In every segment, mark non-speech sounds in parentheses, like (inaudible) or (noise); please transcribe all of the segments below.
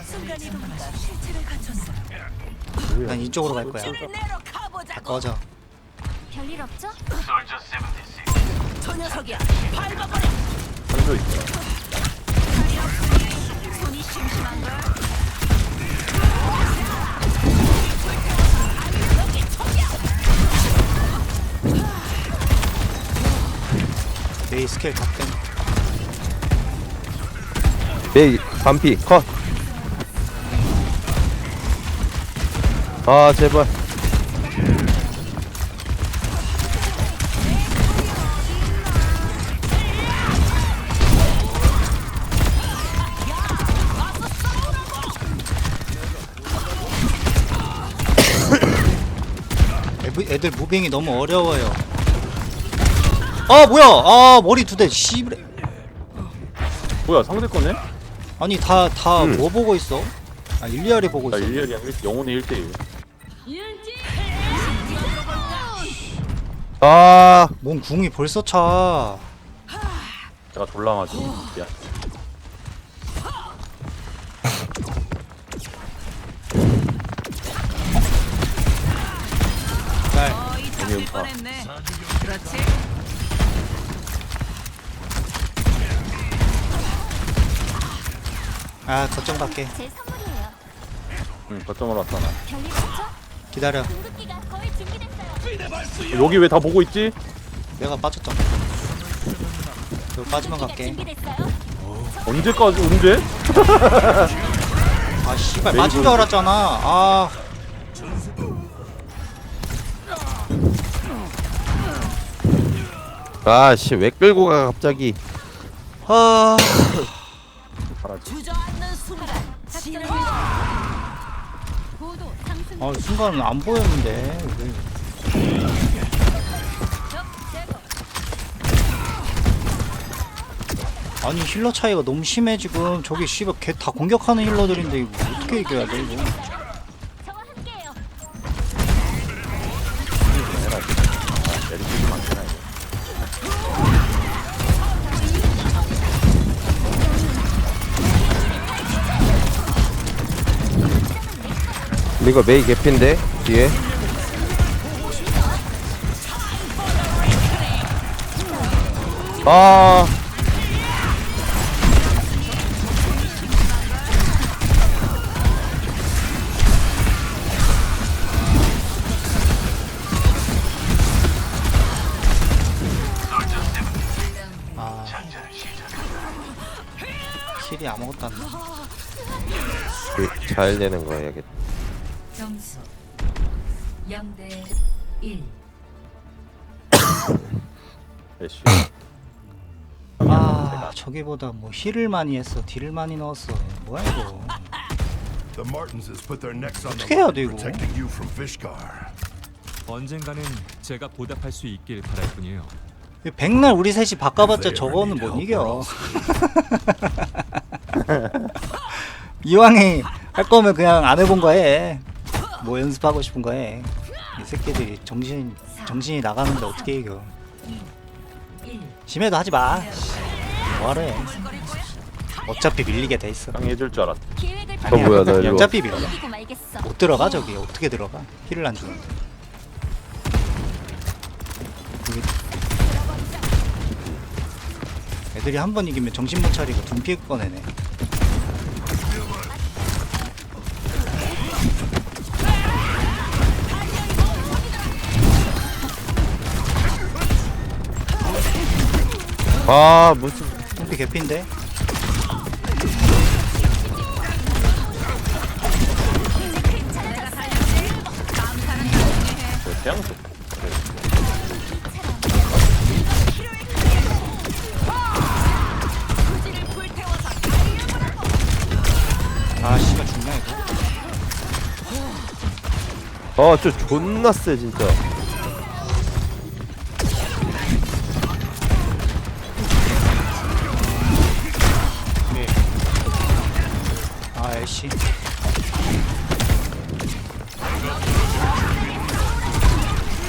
순간이동기가 실체를 갖췄어. 난 이쪽으로 갈 거야. 줄을 내려 가보자. 다 꺼져. 별일 없죠? 저 녀석이야. 밟아버려. 한조 있어. 손이 심심한 걸. 내 스킬 다 뺀. 메이 반피 컷. 아 제발. (coughs) 애부- 애들 무빙이 너무 어려워요. 아 뭐야? 아 머리 두 대. 씨발. 뭐야 상대 거네? 아니 다다 음. 뭐 보고 있어? 아 일리아리 보고 나 있어. 일리얼이야 영혼의 1대1 아 뭔 궁이 벌써 차. 내가 졸라 맞아 미안 날. 아 걱정. 제 선물이에요. 응 거점으로 왔다 나 별일 없죠? 기다려. 궁극기가 거의 준비됐어요. 여기 왜 다 보고 있지? 내가 빠졌잖아. 이거 빠지면 궁극기가 갈게. 준비됐어요. 언제까지 언제? (laughs) 아 씨발 빠진 줄 알았잖아. 아. 아씨 왜 끌고 가 갑자기. 아. (laughs) 주저앉는 순간. 진을. 아 순간 안 보였는데. 왜. 아니 힐러 차이가 너무 심해 지금. 저기 씨발 걔 다 공격하는 힐러들인데 이거 어떻게 이겨야 돼 이거. 이거 메이 개핀데 뒤에. 아 아. 힐이 아무것도 안 나. 그, 잘 되는 거 해야겠다. 점수. 0대 1 애쉬 아 저기보다 뭐 힐을 많이 했어. 딜을 많이 넣었어. 뭐야 이거? The Martins has put their necks on the 어떻게 해야 line 이거? protecting you from Fishgar. 언젠가는 제가 보답할 수 있길 바랄 뿐이에요. 이 백날 우리 셋이 바꿔봤자 저거는 못 이겨. (laughs) 이왕에 할 거면 그냥 안 해본 거해 뭐 연습하고 싶은 거 해 이 새끼들이 정신 정신이 나가는데 어떻게 이겨 1 심해도 하지 마 뭐하러 해 어차피 밀리게 돼 있어 땅 해줄 줄 알았다 어 뭐야 나 일로. 와. 어차피 밀려 이기고 말겠어. 못 들어가 저기 어떻게 들어가 힐을 안 주는데. 애들이 한 번 이기면 정신 못 차리고 둔피 꺼내네 아 무슨 둔피 개피인데 아 씨가 죽나 이거 아저 존나 세 진짜.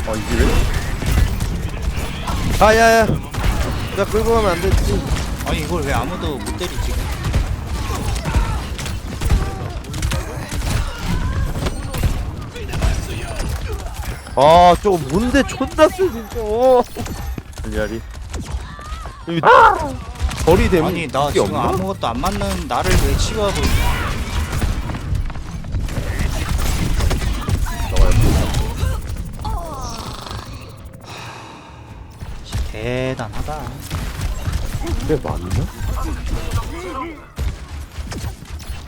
아 이게 왜? 아 야야 나 끌고 가면 안 되지 아니 이걸 왜 아무도 못 때리지? 아 저거 뭔데 존나 쎄 진짜 어. 리아리 여기 아! 거리 대문 아니 나 지금 없나? 아무것도 안 맞는 나를 왜 치유하고 있어? 대단하다 그게 맞나?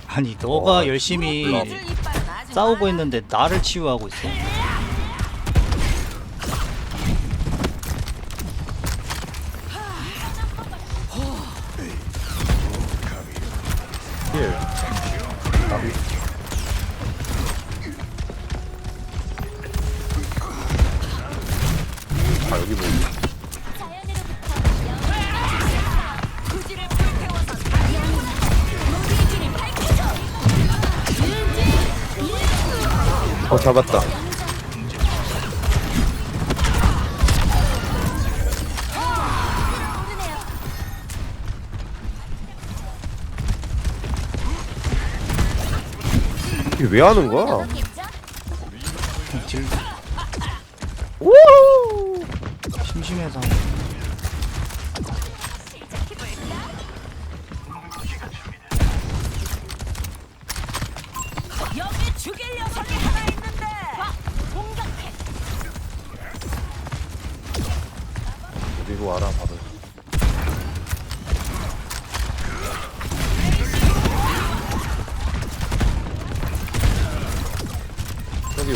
아니 너가 열심히 싸우고. 있는데 나를 치유하고 있어 어 잡았다 이게 왜 하는 거야? 딜 오! 심심해서 여기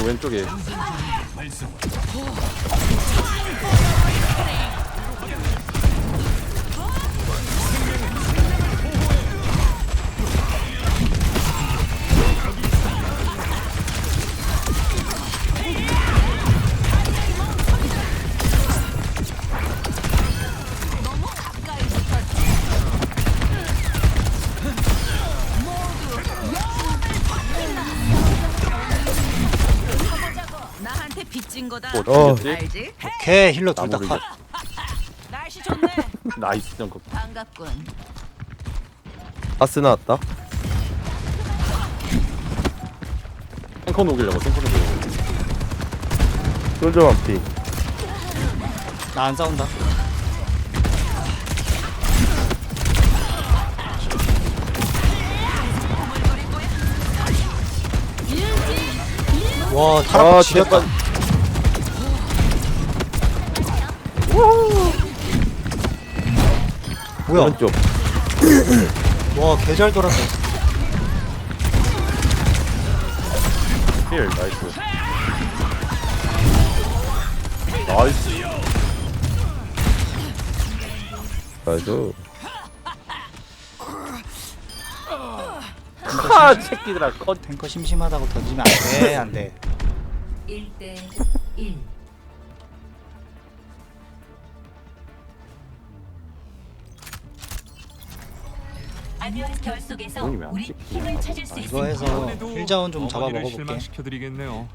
왼쪽에 거다. 어. 알지? 오케이 힐러 둘 다 나무를 컷 (laughs) 날씨 좋네. (laughs) 나이스 점프 반갑군. 바스 나왔다 탱커 녹이려고 탱커 녹이려고 솔저 완피 나 안 싸운다 와 타락 아 지렸다 제발 뭐야? 오른쪽. (clears throat) 와 개잘 돌았어 힐 나이스. 나이스. 나이스. 하 새끼들아. 꺼 탱커 심심하다고 던지면 안 돼 안 돼. 1대 1 결속에서 형이 왜안 우리 찍히냐, 힘을 찾을 수 이거 있습니다. 해서 힐자원 좀 잡아 어머니를 먹어볼게 실망시켜드리겠네요.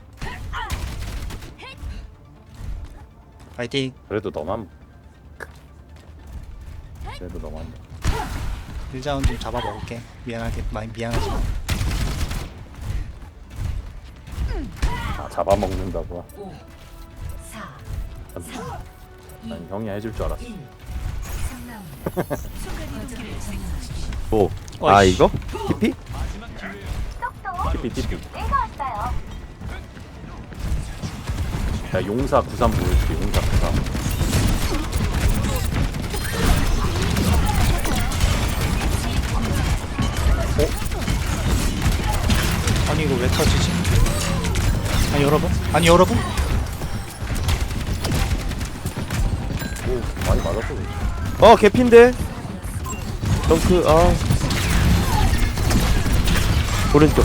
파이팅. 그래도 너만 그래도 너만 힐자원 좀 잡아 먹을게. 미안하게 많이 미안하지만 아, 잡아먹는다고? 5 4난 형이 해줄 줄 알았어. 1 오. 오. 아 어이씨. 이거? TP? TP TP. 야 용사 93 보여줄게 용사 93 아니 이거 왜 터지지 아니 여러분 아니 여러분 어 개핀데? 덩크 아 오른쪽.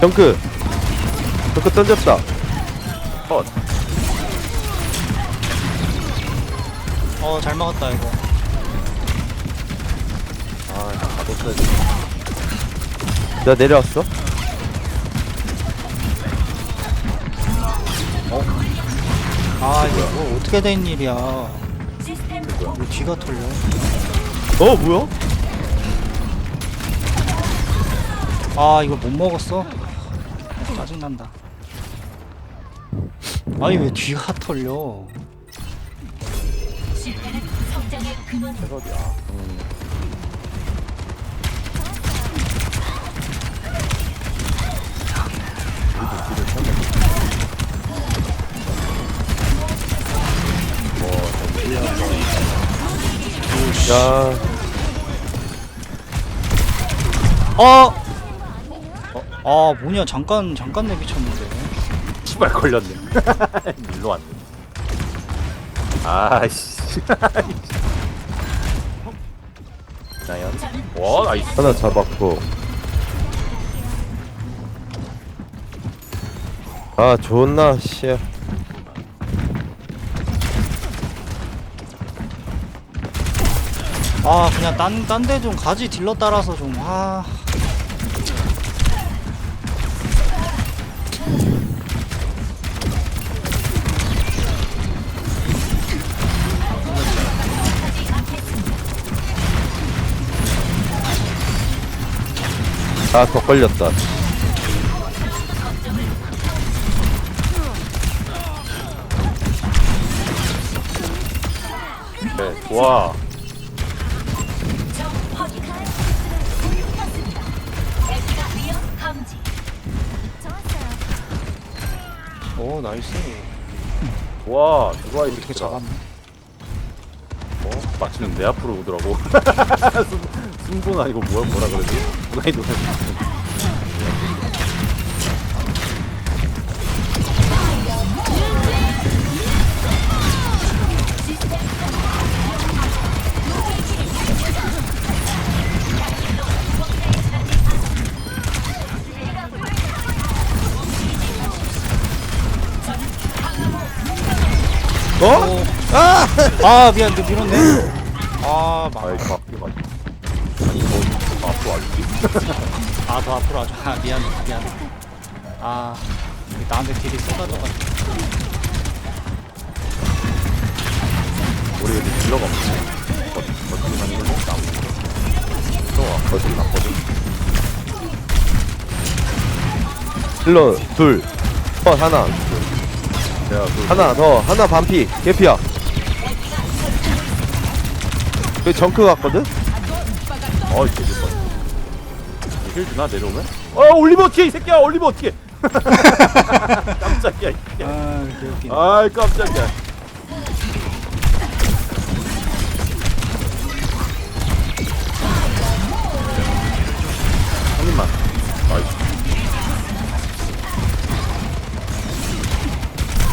덩크. 덩크 던졌다. 컷 어잘 먹었다 이거. 아, 가뒀어야지. 나 내려왔어? 어? 아 이거 뭐 어떻게 된 일이야? 왜 뒤가 털려? 어 뭐야? 아 이거 못 먹었어? 짜증난다. 아니 왜 뒤가 털려 실패는 성장의 근원이다. 해설이야. 야 어! 아 뭐냐 잠깐 잠깐 내비쳤는데 씨발 걸렸네. (laughs) 일로 왔네. 아 이씨. 나연. 와 나이스. 하나 잡았고 아 좋나 씨아 그냥 딴 딴 데 좀 가지 딜러 따라서 좀아 아더 걸렸다 네, 좋아. 오 나이스 좋아. 좋아 이 어떻게 새끼들아. 잡았네 어? 마치는 내 앞으로 오더라고. (laughs) 순- 순분 아니고 뭐야 뭐라 그러지? 누가 이 노래? 어? 아! (laughs) 아 미안 너 밀었네 아 막. 아이 저 아, 더 앞으로 와줘. 아, 미안, 미안. 아, 나한테 딜이 쏟아져가지고. 우리 여기 딜러가 없네. 어, 어떻게 하는 거지? 나무. 또 어디 났거든. 힐러 둘 어, 하나 내가 그 하나 더 하나 반피 개피야 그 정크 같거든? 어이 개 힐 주나 내려오면? 어 올리버 어떻게 이 새끼야 올리버 어떻게? (laughs) 깜짝이야. 이 새끼야. 아. 아이 깜짝이야. 한 입만. 나이스.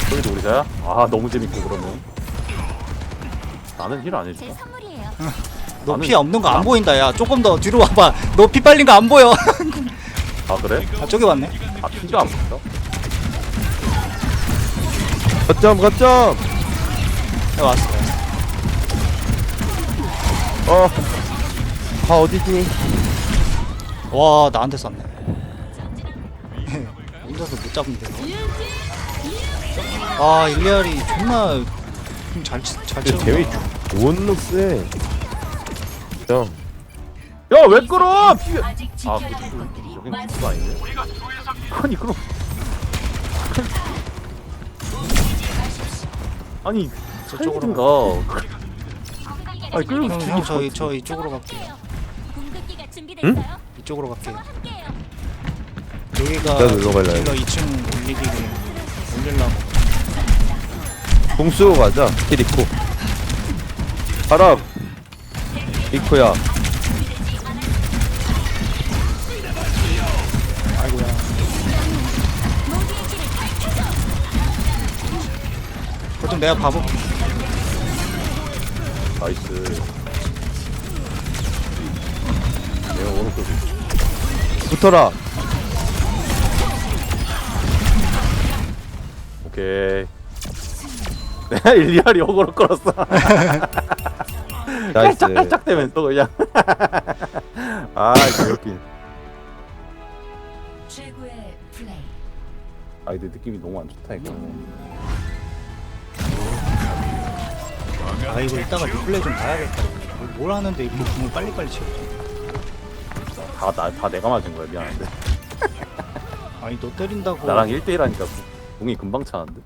저기도 우리 자야? 아 너무 재밌고 그러면. 나는 힐안제 해줘. 선물이에요. (laughs) 너 나는- 피 없는 거안 남- 보인다, 야. 조금 더 뒤로 와봐. (laughs) 너 피 빨린 거 안 보여. (laughs) 아 그래? 아, 저기 왔네. 아 피가 안 붙어? 거점 거점 야, 왔어. 어. 아 어디지? 와, 나한테 쐈네. (laughs) 혼자서 못 잡는데. 아, 일리알이 존나 잘, 치- 잘 근데 치는 대회 좋은 룩세. 형 야왜 끌어? 피. 아직 아, 그 여긴. 그거 아니네? 아니 그럼 (laughs) 아니 저쪽으로 살든가 아니 끌고 형, 형, 저, 저 이쪽으로 갈게요. 준비됐어요. 이쪽으로 갈게요. 함께요. 여기가 나도 일로 갈래. 딜러 2층 올리기를 올리려고. 공 쓰고 가자. 키리코. 바람. 리코야. 아이고야. 그좀 내가 봐볼게. 나이스 내가 오른쪽에 붙어라. 오케이 (laughs) 내가 일리알이 어그로 끌었어 (laughs) 나이스. 깔짝깔짝대면서 그냥. (laughs) 아 최고의 플레이. 아 근데 느낌이 너무 안 좋다 이거. 아 이거 이따가 리플레이 좀 봐야겠다. 뭘, 뭘 하는데 이렇게 궁을 빨리빨리 치워 다, 나, 다 내가 맞은 거야 미안한데. 아니 너 때린다고. 나랑 1대1 하니까 공이 금방 차는데